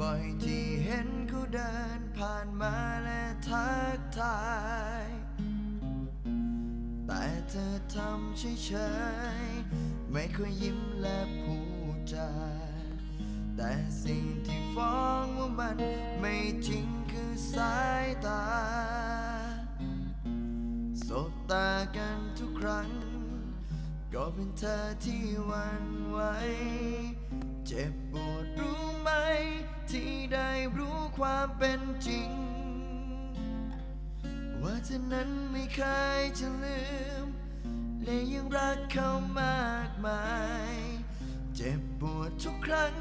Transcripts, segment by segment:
บ่อยที่เห็นเขาเดินผ่านมาและทักทาย แต่เธอทำเฉยๆไม่ค่อยยิ้มและพูดจา แต่สิ่งที่ฟ้องว่ามันไม่จริงคือสายตา สบตากันทุกครั้ง ก็เป็นเธอที่วัน ความเป็นจริง ว่าเธอนั้นไม่เคยจะลืม และยังรักเขามากมาย เจ็บปวดทุกครั้ง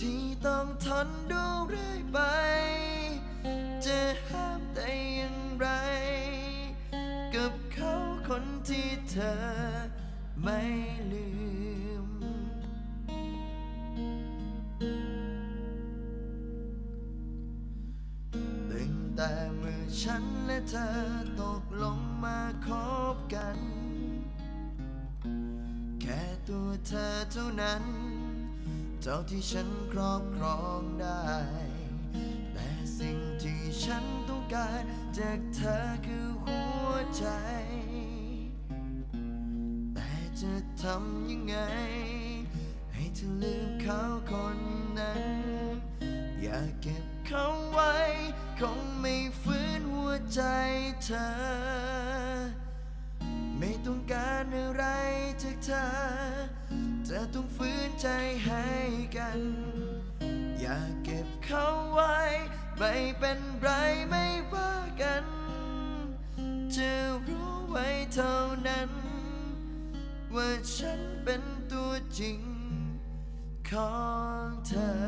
ที่ต้องทนดูเรื่อยไป จะห้ามได้อย่างไร กับเขาคนที่เธอไม่ลืม แต่เมื่อฉันและเธอตกลงมาคบกัน แค่ตัวเธอเท่านั้นเท่าที่ฉันครอบครองได้ แต่สิ่งที่ฉันต้องการจากเธอคือหัวใจ แต่จะทำยังไง ให้เธอลืมเขาคนนั้น อย่าเก็บ เขาไว้ คงไม่ฟื้นหัวใจเธอ ไม่ต้องการอะไรจากเธอจะต้องฟื้นใจให้กัน อย่าเก็บเขาไว้ ไม่เป็นไรไม่ว่ากัน จะรู้ไว้เท่านั้น ว่าฉันเป็นตัวจริงของเธอ